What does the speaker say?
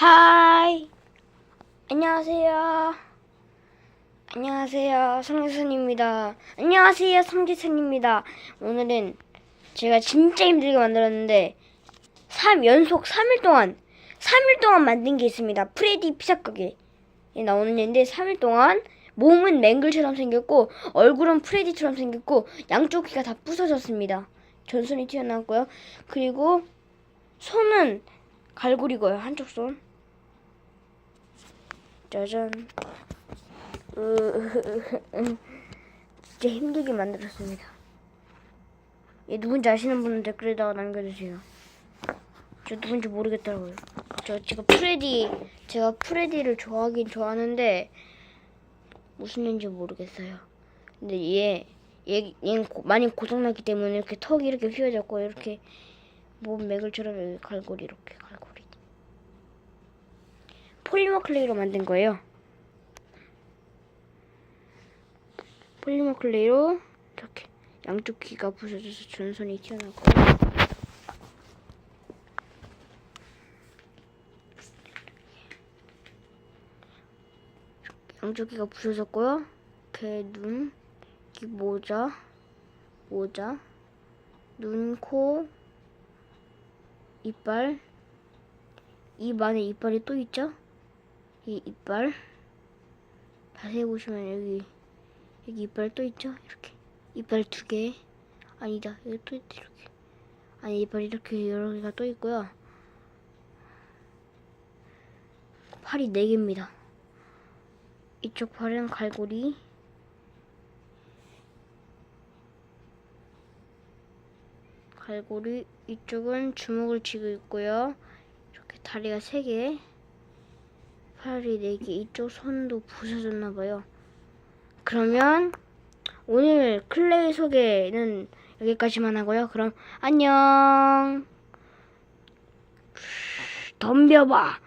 하이. 안녕하세요. 안녕하세요. 성재선입니다. 안녕하세요. 성재선입니다. 오늘은 제가 진짜 힘들게 만들었는데 3 연속 3일 동안 3일 동안 만든 게 있습니다. 프레디 피자 가게에 나오는 얘인데 3일 동안 몸은 맹글처럼 생겼고 얼굴은 프레디처럼 생겼고 양쪽 귀가 다 부서졌습니다. 전선이 튀어나왔고요. 그리고 손은 갈고리고요. 한쪽 손. 짜잔. 으, 진짜 힘들게 만들었습니다. 얘 누군지 아시는 분은 댓글에다가 남겨주세요. 저 누군지 모르겠더라고요. 저 제가 프레디 제가 프레디를 좋아하긴 좋아하는데 무슨 일인지 모르겠어요. 근데 얘, 얘, 얘는 고- 많이 고장났기 때문에 이렇게 턱이 이렇게 휘어졌고 이렇게 몸 여기 갈고리 이렇게 갈고리. 폴리머 클레이로 만든 거예요. 폴리머 클레이로 이렇게 양쪽 귀가 부서져서 전선이 튀어나고 양쪽 귀가 부서졌고요. 이렇게 눈, 이 모자, 모자, 눈, 코, 이빨, 입 안에 이빨이 또 있죠? 이 이빨. 자세히 보시면 여기 여기 이빨 또 있죠? 이렇게. 이빨 두 개. 아니다. 여기 또 있다 이렇게. 아니 이빨 이렇게 여러 개가 또 있고요. 팔이 네 개입니다. 이쪽 팔은 갈고리. 갈고리 이쪽은 주먹을 쥐고 있고요. 이렇게 다리가 세 개, 팔이 네 개, 이쪽 손도 부서졌나 봐요. 그러면 오늘 클레이 소개는 여기까지만 하고요. 그럼 안녕. 덤벼봐.